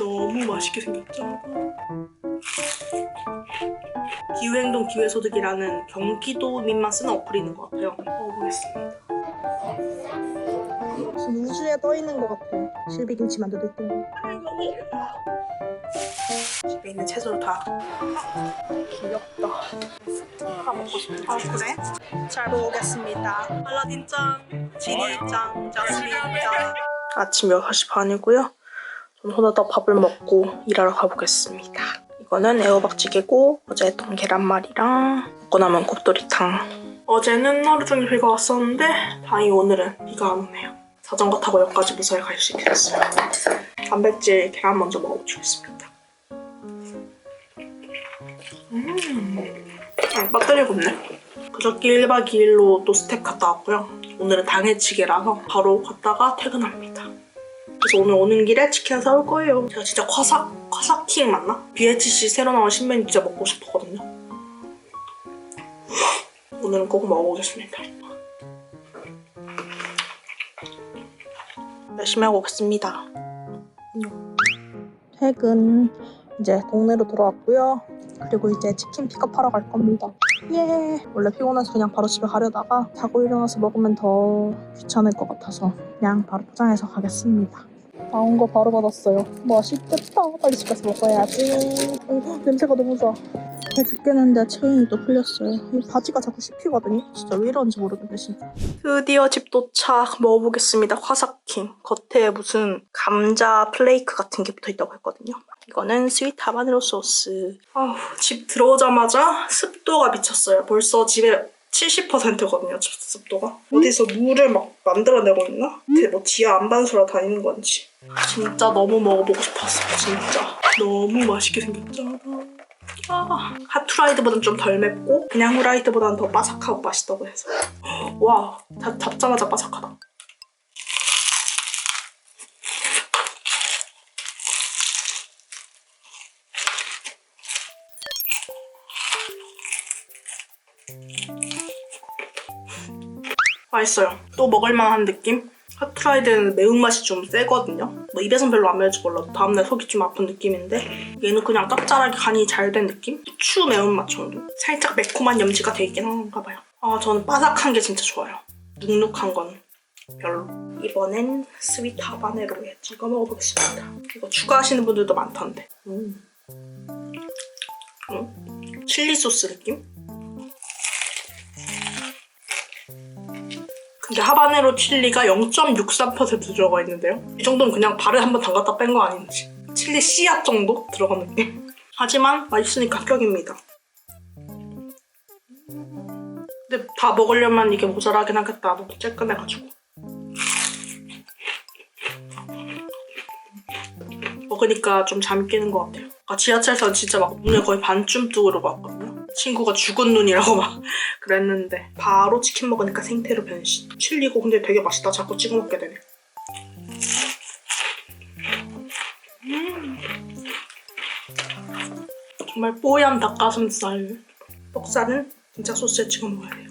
너무 맛있게 생겼죠? 기후행동 기회소득이라는 경기도 민만 쓰는 어플이 있는 것 같아요. 먹어보겠습니다. 무슨 우주에 떠 있는 것 같아. 실비김치 만두도 있고. 집에 있는 채소를 다 귀엽다. 다 먹고 싶다. 아 그래? 잘 먹겠습니다. 알라딘 짱, 지니 짱, 자스민 짱. 아침 6시 반이고요. 전 호다닥 밥을 먹고 일하러 가보겠습니다. 이거는 애호박찌개고 어제 했던 계란말이랑 먹고 남은 곱돌이탕. 어제는 하루 종일 비가 왔었는데 다행히 오늘은 비가 안 오네요. 자전거 타고 역까지 무사히 갈 수 있게 됐어요. 단백질 계란 먼저 먹어주겠습니다. 음, 아, 배터리가 없네. 그저께 1박 2일로 또 스텝 갔다 왔고요. 오늘은 당일치기라서 바로 갔다가 퇴근합니다. 그래서 오늘 오는 길에 치킨 사올 거예요. 제가 진짜 화삭, 화삭킹 맞나? BHC 새로 나온 신메뉴 진짜 먹고 싶었거든요. 오늘은 꼭 먹어보겠습니다. 열심히 하고 오겠습니다. 퇴근. 이제 동네로 들어왔고요. 그리고 이제 치킨 픽업하러 갈 겁니다. 예. 원래 피곤해서 그냥 바로 집에 가려다가 자고 일어나서 먹으면 더 귀찮을 것 같아서 그냥 바로 포장해서 가겠습니다. 나온 거 바로 받았어요. 맛있겠다. 빨리 집 가서 먹어야지. 어, 냄새가 너무 좋아. 배 죽겠는데 체인이 또 풀렸어요. 이 바지가 자꾸 씹히거든요. 진짜 왜 이런지 모르겠네 진짜. 드디어 집 도착 먹어보겠습니다. 화삭킹. 겉에 무슨 감자 플레이크 같은 게 붙어있다고 했거든요. 이거는 스윗 하바네로 소스. 아우, 집 들어오자마자 습도가 미쳤어요. 벌써 집에 70%거든요, 습도가. 어디서 물을 막 만들어내고 있나? 그게 뭐 지하 안반수라 다니는 건지. 진짜 너무 먹어보고 싶었어요, 진짜. 너무 맛있게 생겼죠? 아, 핫후라이드보다는 좀덜 맵고 그냥 후라이드보다는 더 바삭하고 맛있다고 해서 와 잡, 잡자마자 바삭하다 맛있어요 또 먹을만한 느낌? 핫프라이드는 매운맛이 좀 세거든요. 뭐 입에선 별로 안 매울지 몰라도 다음날 속이 좀 아픈 느낌인데 얘는 그냥 짭짤하게 간이 잘 된 느낌? 후추 매운맛 정도? 살짝 매콤한 염지가 돼 있긴 한가 봐요. 아 저는 바삭한 게 진짜 좋아요. 눅눅한 건 별로. 이번엔 스윗 하바네로에 찍어 먹어보겠습니다. 이거 추가하시는 분들도 많던데. 음. 음. 칠리 소스 느낌? 근데 하바네로 칠리가 0.63% 들어가 있는데요. 이 정도면 그냥 발을 한번 담갔다 뺀 거 아닌지. 칠리 씨앗 정도 들어간 느낌. 하지만 맛있으니까 합격입니다. 근데 다 먹으려면 이게 모자라긴 하겠다. 너무 쬐끔해가지고. 먹으니까 좀 잠이 깨는 것 같아요. 아까 지하철에서 진짜 막 눈을 거의 반쯤 뜨고 갔거든요. 친구가 죽은 눈이라고 막 그랬는데 바로 치킨 먹으니까 생태로 변신. 칠리고 근데 되게 맛있다. 자꾸 찍어 먹게 되네. 음. 정말 뽀얀 닭가슴살. 뻑살은 진짜 소스에 찍어 먹어야 돼요.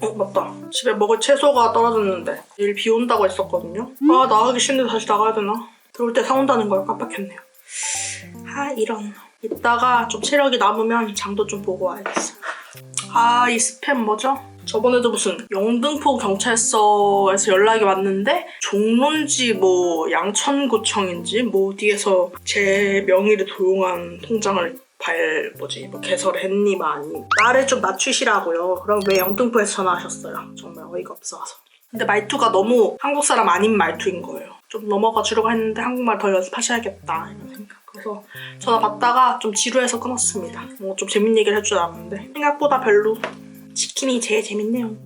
어 맞다. 집에 먹을 채소가 떨어졌는데 내일 비 온다고 했었거든요. 아 나가기 싫은데 다시 나가야 되나? 들어올 때 사온다는 걸 깜빡했네요. 아 이런. 이따가 좀 체력이 남으면 장도 좀 보고 와야겠어. 아 이 스팸 뭐죠? 저번에도 무슨 영등포 경찰서에서 연락이 왔는데 종론지 뭐 양천구청인지 뭐 어디에서 제 명의를 도용한 통장을 발 뭐지 뭐 개설을 했니 많이 나를 좀 낮추시라고요. 그럼 왜 영등포에서 전화하셨어요? 정말 어이가 없어서. 근데 말투가 너무 한국 사람 아닌 말투인 거예요. 좀 넘어가 주려고 했는데 한국말 더 연습하셔야겠다 이런 생각. 그래서 전화 받다가 좀 지루해서 끊었습니다. 뭐 좀 재밌는 얘기를 할 줄 알았는데 생각보다 별로 치킨이 제일 재밌네요.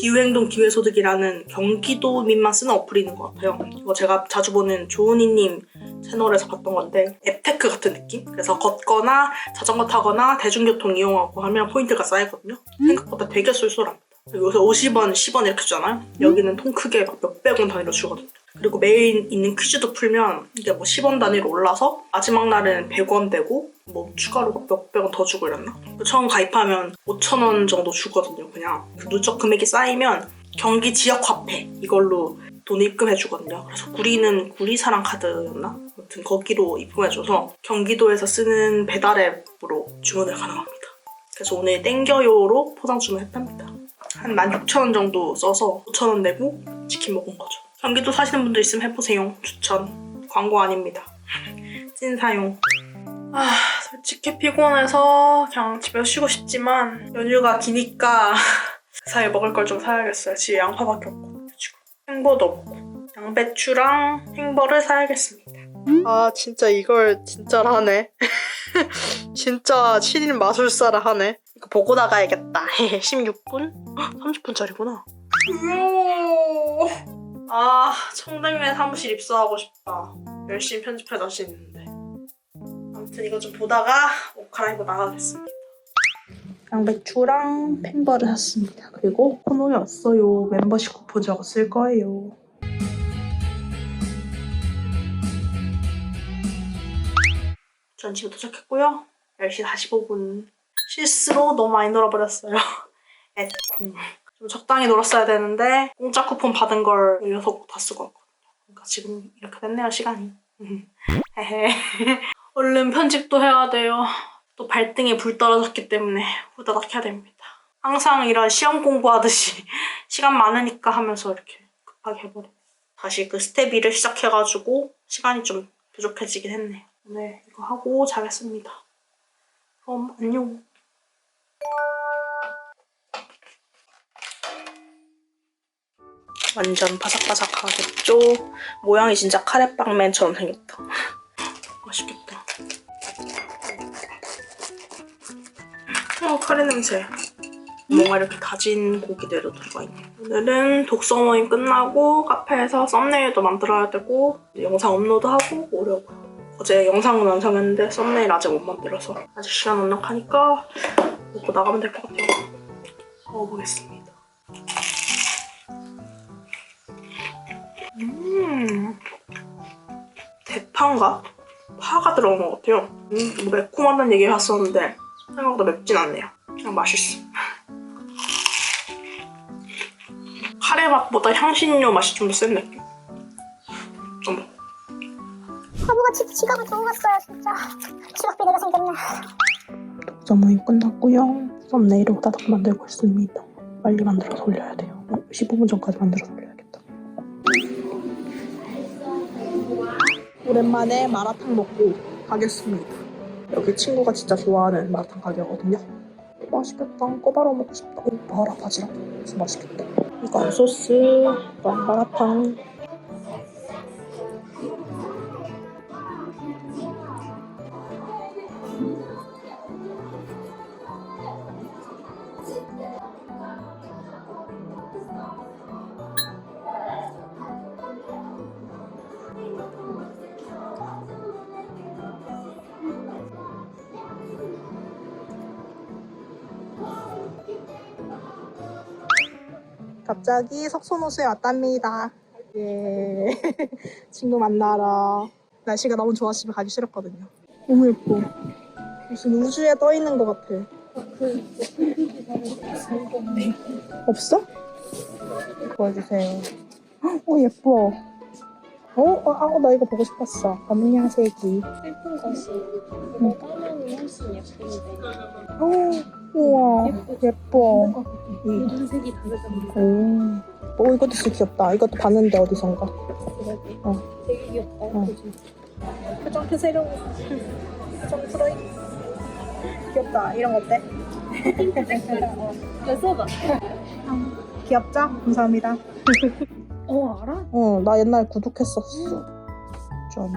기후행동 기회소득이라는 경기도 민만 쓰는 어플이 있는 것 같아요. 이거 제가 자주 보는 조은이님 채널에서 봤던 건데 앱테크 같은 느낌? 그래서 걷거나 자전거 타거나 대중교통 이용하고 하면 포인트가 쌓이거든요. 생각보다 되게 쏠쏠합니다. 요새 50원, 10원 이렇게 주잖아요. 여기는 통 크게 막 몇백 원 단위로 주거든요. 그리고 매일 있는 퀴즈도 풀면 이게 뭐 10원 단위로 올라서 마지막 날은 100원 되고 뭐 추가로 몇백 원 더 주고 이랬나? 처음 가입하면 5천 원 정도 주거든요. 그냥 그 누적 금액이 쌓이면 경기 지역 화폐 이걸로 돈을 입금해 주거든요. 그래서 구리는 구리사랑 카드였나? 아무튼 거기로 입금해 줘서 경기도에서 쓰는 배달 앱으로 주문을 가능합니다. 그래서 오늘 땡겨요로 포장 주문했답니다. 한 16,000원 정도 써서 5,000원 내고 치킨 먹은 거죠. 경기도 사시는 분들 있으면 해보세요. 추천. 광고 아닙니다. 찐 사용. 아, 솔직히 피곤해서 그냥 집에 쉬고 싶지만 연휴가 기니까 그 사이에 먹을 걸 좀 사야겠어요. 집에 양파밖에 없고 지금 행보도 없고 양배추랑 행보를 사야겠습니다. 아 진짜 이걸 진짜로 하네. 진짜 7인 마술사를 하네. 이거 보고 나가야겠다. 16분? 30분짜리구나. 아 청담면 사무실 입사하고 싶다. 열심히 편집해 다시 있는데. 아무튼 이거 좀 보다가 옷 갈아입고 나가겠습니다. 양배추랑 펜버를 샀습니다. 그리고 코너에 왔어요. 멤버십 쿠폰 쓸 거예요. 전 집에 도착했고요. 10시 45분. 실수로 너무 많이 놀아버렸어요. 에콩. 좀 적당히 놀았어야 되는데 공짜 쿠폰 받은 걸 6곡 다 쓰고 왔거든요. 그러니까 지금 이렇게 됐네요, 시간이. 헤헤. 얼른 편집도 해야 돼요. 또 발등에 불 떨어졌기 때문에 후다닥 해야 됩니다. 항상 이런 시험 공부하듯이 시간 많으니까 하면서 이렇게 급하게 해버려. 다시 그 스텝 2를 시작해가지고 시간이 좀 부족해지긴 했네요. 네, 이거 하고 자겠습니다. 그럼 안녕. 완전 바삭바삭하겠죠? 모양이 진짜 카레빵맨처럼 생겼다. 맛있겠다. 어, 카레 냄새. 뭔가 이렇게 다진 고기들도 들어가 있네. 오늘은 독서 모임 끝나고 카페에서 썸네일도 만들어야 되고 영상 업로드하고 오려고요. 어제 영상은 완성했는데 썸네일 아직 못 만들어서 아직 시간 넉넉하니까 먹고 나가면 될 것 같아요. 먹어보겠습니다. 음, 대파인가? 파가 들어간 것 같아요. 음, 뭐 매콤하다는 얘기 해봤었는데 생각보다 맵진 않네요. 그냥 맛있어. 카레 맛보다 향신료 맛이 좀 더 센 느낌. 어머. 바보같이 지갑을 두고 갔어요 진짜 지갑비 내가 생겼냐 독서 모임 끝났고요. 썸네일을 후다닥 만들고 있습니다. 빨리 만들어서 올려야 돼요. 어, 15분 전까지 만들어서 올려야겠다. 오랜만에 마라탕 먹고 가겠습니다. 여기 친구가 진짜 좋아하는 마라탕 가게거든요. 맛있겠다. 꼬바로 먹고 싶다. 오, 봐라 바지락. 진짜 맛있겠다. 이건 소스, 이건 마라탕. 갑자기 석촌호수에 왔답니다. 예. 친구 만나러. 날씨가 너무 좋아서 집에 가기 싫었거든요. 너무 예뻐. 무슨 우주에 떠 있는 것 같아. 네. 없어? 보여주세요. 어, 예뻐. 어, 어, 아, 나 이거 보고 싶었어. 검은 양 색이. 슬픈 것이 까만이 훨씬 예쁜데 어, 우와, 예뻐. 이, 무슨색이 다르잖아 오. 어, 이것도 진짜 귀엽다. 이것도 봤는데 어디선가. 그러게 어. 되게 귀엽다 어. 그지? 표정 펴세요. 표정 풀어이. 귀엽다. 이런 거 어때? 어. 이거 써봐 귀엽죠? 감사합니다. 어 알아? 어, 나 옛날에 구독했었어. 좀.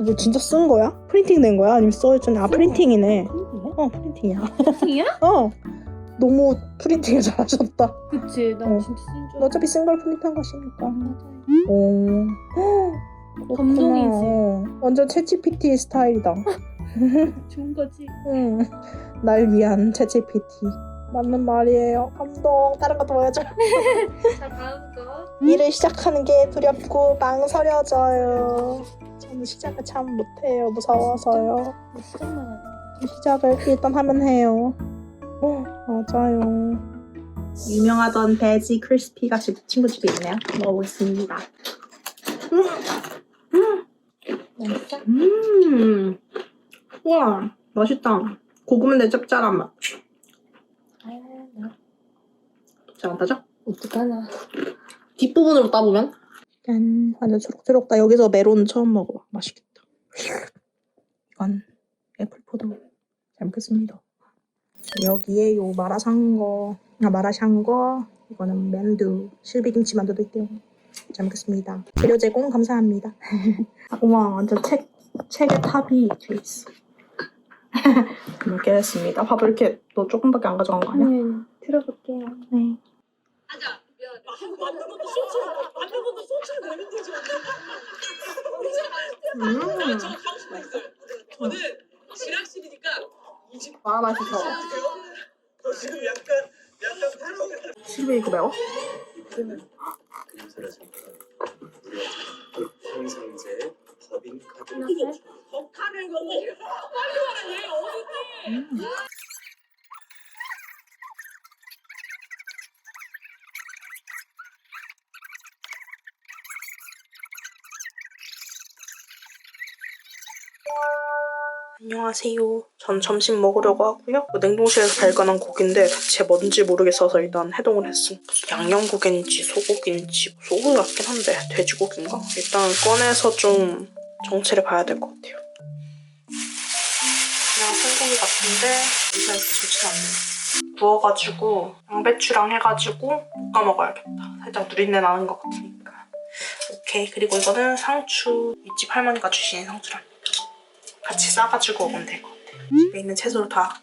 이거 진짜 쓴 거야? 프린팅 된 거야? 아니면 써있잖아. 아, 프린팅이네. 어, 프린팅이야. 프린팅이야? 어. 너무 프린팅을 잘하셨다. 그치 난 어. 진짜 쓴줄 어차피 쓴걸 프린트한 것이니까. 오. 그렇구나. 감동이지. 어, 완전 챗GPT 스타일이다. 좋은 거지 응. 날 위한 챗GPT. 맞는 말이에요. 감동. 다른 것도 보여줘. 자 다음 거 일을 시작하는 게 두렵고 망설여져요. 전 저는 시작을 참 못해요. 무서워서요. 시작만 시작을 일단 하면 해요. 어, 맞아요. 유명하던 베지 크리스피가 집 친구 집에 있네요. 먹어보겠습니다. 맛있어? 음, 우와, 맛있다. 고구마인데 짭짤한 맛. 아 나 잘안 타죠? 어떡하나 뒷부분으로 따보면? 짠, 완전 초록초록. 나 여기서 메론 처음 먹어봐. 맛있겠다. 이건 애플 포도 잘 먹겠습니다. 여기에 요 마라샹궈, 아, 마라샹궈, 이거는 만두, 실비김치 만두도 있대요. 잘 먹겠습니다. 재료 제공 감사합니다. 아, 우와, 완전 책, 책의 탑이 돼 있어. 먹겠습니다. 밥을 이렇게 너 조금밖에 안 가져간 거 아니야? 네 들어볼게요 네. 음. 저는 지락실이니까 아 맛있어. 지금 약간 약간 패러디 실비 이거 매워? 사라집니다 성상제 법인 카드 끝났어요? 법하는 거 빨리 와라 얘 어딨니? 안녕하세요. 전 점심 먹으려고 하고요. 그 냉동실에서 발견한 고기인데 대체 뭔지 모르겠어서 일단 해동을. 무슨 양념고기인지 소고기인지 소고기 같긴 한데 돼지고기인가? 일단 꺼내서 좀 정체를 봐야 될 것 같아요. 그냥 생고기 같은데 이렇게 좋진 않네요. 구워가지고 양배추랑 해가지고 볶아 먹어야겠다. 살짝 누린내 나는 것 같으니까. 오케이. 그리고 이거는 상추. 이집 할머니가 주신 상추랍니다. 같이 싸가지고 오면 될것 같아요. 집에 있는 채소를 다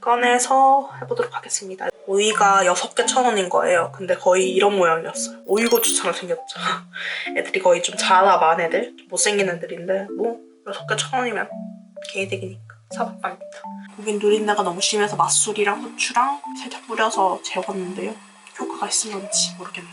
꺼내서 해보도록 하겠습니다. 오이가 6개 천 원인 거예요. 근데 거의 이런 모양이었어요. 오이고추처럼 생겼죠. 애들이 거의 좀 자라반 애들? 좀 못생긴 애들인데 뭐 6개 천 원이면 개이득이니까 사봤답니다. 고긴 누린내가 너무 심해서 맛술이랑 후추랑 살짝 뿌려서 재웠는데요. 효과가 있을런지 모르겠네요.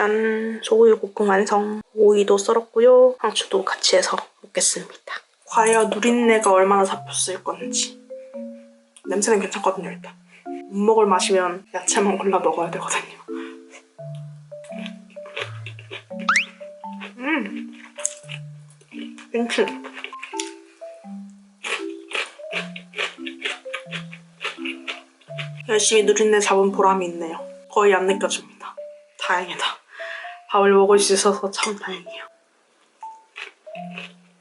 짠! 소고기 볶음 완성. 오이도 썰었고요. 상추도 같이 해서 먹겠습니다. 과연 누린내가 얼마나 잡혔을 건지. 냄새는 괜찮거든요, 일단. 못 먹을 맛이면 야채만 골라 먹어야 되거든요. 음! 땡큐. 열심히 누린내 잡은 보람이 있네요. 거의 안 느껴집니다. 다행이다. 밥을 먹을 수 있어서 참 다행이에요.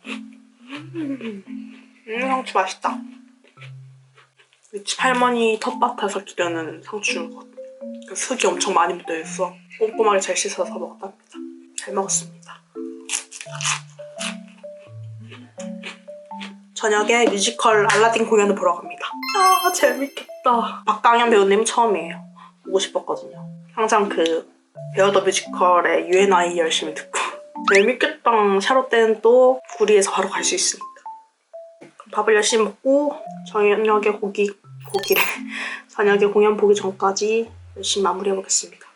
음, 음 상추 맛있다. 우리 집 할머니 텃밭에서 기르는 상추거든. 그 흙이 엄청 많이 묻어있어. 꼼꼼하게 잘 씻어서 먹답니다. 잘 먹었습니다. 저녁에 뮤지컬 알라딘 공연을 보러 갑니다. 아 재밌겠다. 박강현 배우님 처음이에요. 보고 싶었거든요. 항상 그 베어더 뮤지컬의 UNI 열심히 듣고 재밌겠다. 샤롯 때는 또 구리에서 바로 갈 수 있으니까. 밥을 열심히 먹고 저녁에 고기 고기를 저녁에 공연 보기 전까지 열심히 마무리해보겠습니다.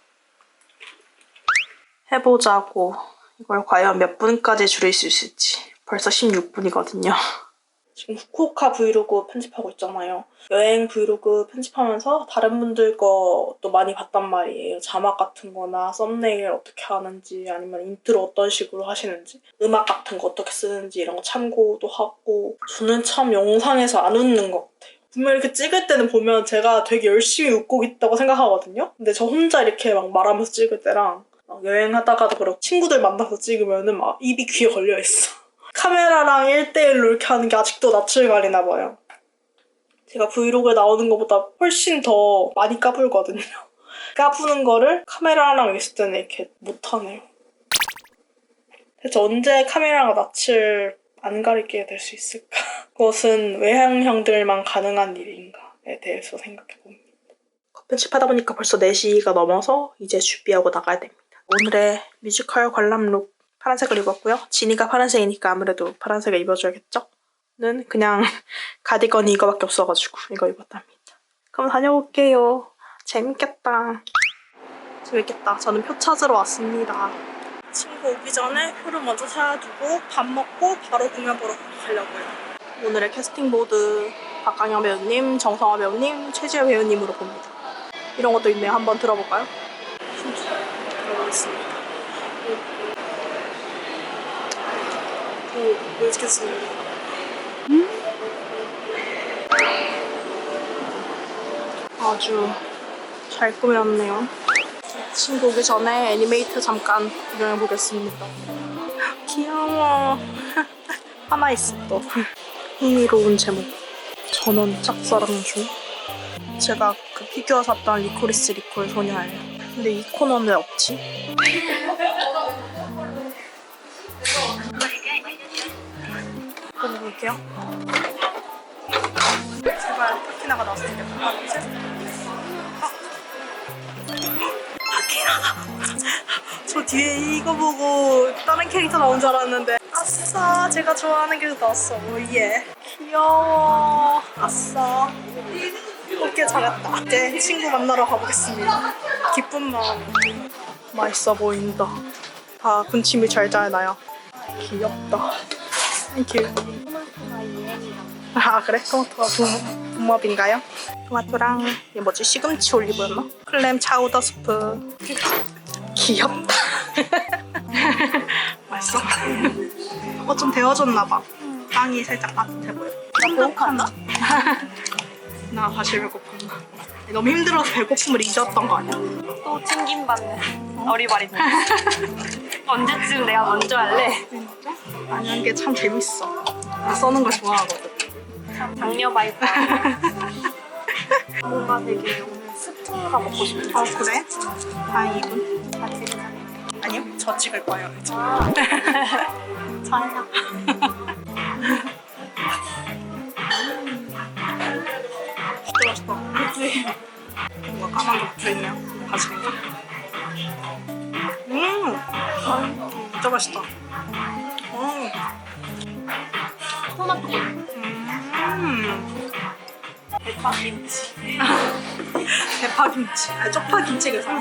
해보자고 이걸 과연 몇 분까지 줄일 수 있을지 벌써 16분이거든요. 지금 후쿠오카 브이로그 편집하고 있잖아요. 여행 브이로그 편집하면서 다른 분들 것도 많이 봤단 말이에요. 자막 같은 거나 썸네일 어떻게 하는지 아니면 인트로 어떤 식으로 하시는지 음악 같은 거 어떻게 쓰는지 이런 거 참고도 하고 저는 참 영상에서 안 웃는 것 같아요. 분명 이렇게 찍을 때는 보면 제가 되게 열심히 웃고 있다고 생각하거든요. 근데 저 혼자 이렇게 막 말하면서 찍을 때랑 막 여행하다가도 그렇고 친구들 만나서 찍으면은 막 입이 귀에 걸려 있어. 카메라랑 1대1로 이렇게 하는 게 아직도 낯을 가리나 봐요. 제가 브이로그에 나오는 것보다 훨씬 더 많이 까불거든요. 까부는 거를 카메라랑 있을 때는 이렇게 못하네요. 대체 언제 카메라가 낯을 안 가리게 될 수 있을까? 그것은 외향형들만 가능한 일인가에 대해서 생각해 봅니다. 편집하다 보니까 벌써 4시가 넘어서 이제 준비하고 나가야 됩니다. 오늘의 뮤지컬 관람룩 파란색을 입었고요. 지니가 파란색이니까 아무래도 파란색을 입어줘야겠죠? 는 그냥 가디건이 이거밖에 없어가지고 이거 입었답니다. 그럼 다녀올게요. 재밌겠다. 재밌겠다. 저는 표 찾으러 왔습니다. 친구 오기 전에 표를 먼저 사두고 밥 먹고 바로 공연 보러 가려고요. 오늘의 캐스팅 보드 박강영 배우님, 정성화 배우님, 최지혜 배우님으로 봅니다. 이런 것도 있네요. 한번 들어볼까요? 들어보겠습니다. 오, 보여주겠습니다. 아주 잘 꾸몄네요. 친구 오기 전에 애니메이트 잠깐 구경해 보겠습니다. 귀여워. 하나 있어 또. 흥미로운 제목. 전원 짝사랑 중. 제가 그 피규어 샀던 리코리스 리콜 소녀예요. 근데 이 코너는 왜 없지? 뽑아볼게요. 제발 타키나가 나왔으면 좋겠다. 셋. 저 뒤에 이거 보고 다른 캐릭터 나온 줄 알았는데. 아싸 제가 좋아하는 게 나왔어. 오예. 귀여워. 아싸. 오케이 잘했다. 이제 친구 만나러 가보겠습니다. 기쁜 마음. 맛있어 보인다. 다 군침이 잘 잘 나요. 귀엽다 땡큐 아 그래? 토마토가 분, 분밥인가요? 토마토랑 이게 뭐지? 시금치 올리브였나? 클램 차우더 스프 귀엽다 맛있어? 어 좀 데워졌나봐 빵이 살짝 따뜻해 보여 배고파나? 나 사실 배고팠나 너무 힘들어서 배고픔을 잊었던 거 아니야? 또 챙김받는 어리바리 언제쯤 내가 먼저 할래? 하는 게 참 재밌어. 나 써는 거 좋아하거든. 장녀 바이브. 뭔가 되게 오늘 스프가 먹고 싶어 아 그래? 다행이군 같이 그냥 아니요 저 찍을 거예요 이제. 잘나 진짜 맛있다. 그치? 뭔가 까만 게 붙어있네요 가지고 음 대파김치. 아니 쪽파김치가 사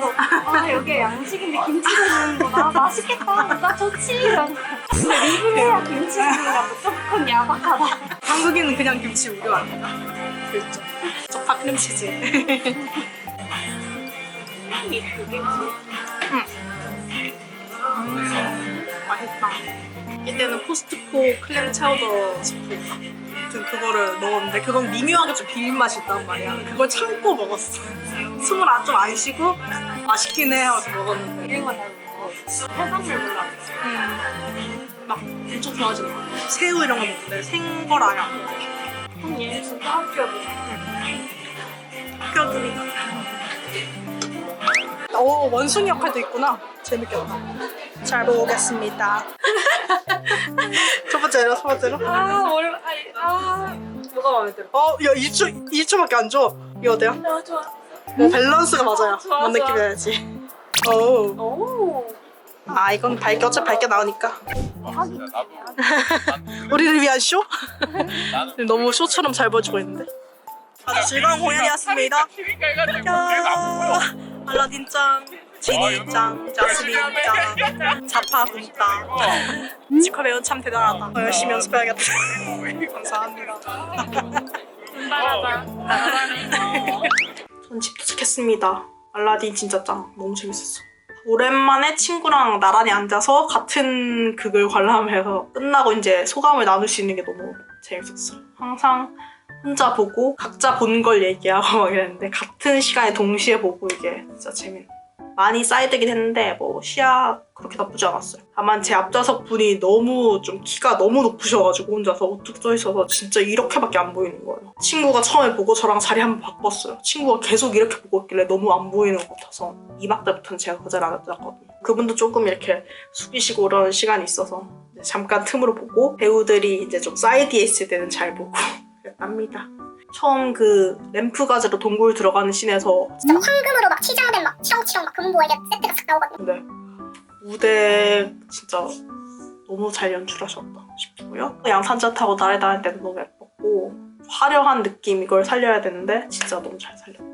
아. 여기 양식인데 김치가 있는구나? 맛있겠다. 나 좋지. 이런 근데 리뷰해야 김치 있는가 무조건 야박하다. 한국인은 그냥 김치 우려 안 해요 그렇죠. 쪽파 크림치즈 맛있다. 이때는 코스트코 클램 차우더 스프인가? 아무튼 그거를 먹었는데 그건 미묘하게 좀 비린 맛이 있단 말이야. 그걸 참고 먹었어 숨을 안 좀 안 쉬고 맛있긴 해 하면서 먹었는데. 잘 해산물 몰라 음, 막 엄청 좋아지는 거야 새우 이런 거 먹는데 생걸 아예 안 먹어 형 얘는 진짜 합격이 뼈들이 오 원숭이 역할도 있구나. 재밌겠다. 잘 보겠습니다. 첫 번째로 첫 번째로. 아 원래 아. 뭐가 마음에 들어? 어야 2초 2초밖에 안 줘. 이거 어때요? 아 좋아 뭐 밸런스가 맞아요. 좋아, 뭔 좋아. 느낌이야지. 오. 오. 아 이건 밝게 어차피 밝게 나오니까. 우리를 위한 쇼? 너무 쇼처럼 잘 보여주고 있는데. 아주 즐거운 공연이었습니다. 야 알라딘 짱 지니 짱 자스민 짱 자파 군짱. 지커 배우 참 대단하다. 더 열심히 연습해야겠다. 감사합니다. 분발하자 전집 도착했습니다. 알라딘 진짜 짱. 너무 재밌었어. 오랜만에 친구랑 나란히 앉아서 같은 극을 관람해서 끝나고 이제 소감을 나눌 수 있는 게 너무 재밌었어요. 항상 혼자 보고 각자 본 걸 얘기하고 막 이랬는데 같은 시간에 동시에 보고 이게 진짜 재밌네. 많이 쌓이드긴 했는데 뭐 시야 그렇게 나쁘지 않았어요. 다만 제 앞좌석 분이 너무 좀 키가 너무 높으셔가지고 혼자서 우뚝 서 있어서 진짜 이렇게밖에 안 보이는 거예요. 친구가 처음에 보고 저랑 자리 한번 바꿨어요. 친구가 계속 이렇게 보고 있길래 너무 안 보이는 것 같아서 2막 때부터는 제가 그 자리에 앉았거든요. 그분도 조금 이렇게 숙이시고 그런 시간이 있어서 잠깐 틈으로 보고 배우들이 이제 좀 사이드에 있을 때는 잘 보고 그랬답니다. 처음 그 램프 가지로 동굴 들어가는 씬에서 진짜 막 황금으로 막 치장된 막 치렁치렁 막 금보에게 세트가 싹 나오거든요 근데 무대 진짜 너무 잘 연출하셨다 싶고요. 양산자 타고 날에 다닐 때도 너무 예뻤고 화려한 느낌 이걸 살려야 되는데 진짜 너무 잘 살렸다.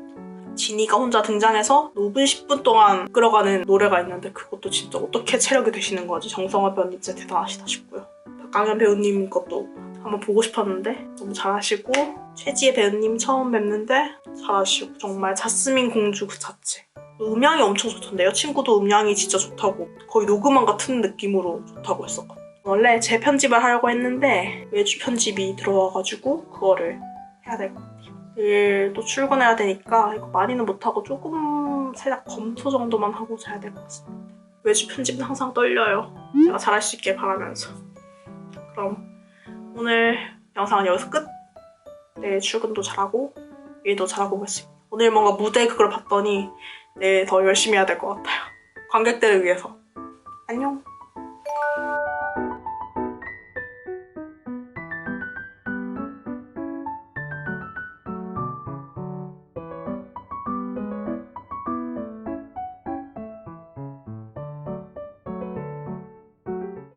지니가 혼자 등장해서 5분 10분 동안 끌어가는 노래가 있는데 그것도 진짜 어떻게 체력이 되시는 거지 정성화 배우님 진짜 대단하시다 싶고요. 박강현 배우님 것도 한번 보고 싶었는데 너무 잘하시고 최지혜 배우님 처음 뵙는데 잘하시고 정말 자스민 공주 그 자체. 음향이 엄청 좋던데요 친구도 음향이 진짜 좋다고. 거의 녹음한 같은 느낌으로 좋다고 했었거든요. 원래 재편집을 하려고 했는데 외주 편집이 들어와가지고 그거를 해야 될 것 같아요. 내일 또 출근해야 되니까 이거 많이는 못하고 조금 살짝 검토 정도만 하고 자야 될 것 같습니다. 외주 편집은 항상 떨려요. 제가 잘할 수 있길 바라면서. 그럼 오늘 영상은 여기서 끝. 내일 출근도 잘하고 일도 잘하고 오겠습니다. 오늘 뭔가 무대 그걸 봤더니 내일 더 열심히 해야 될 것 같아요. 관객들을 위해서. 안녕.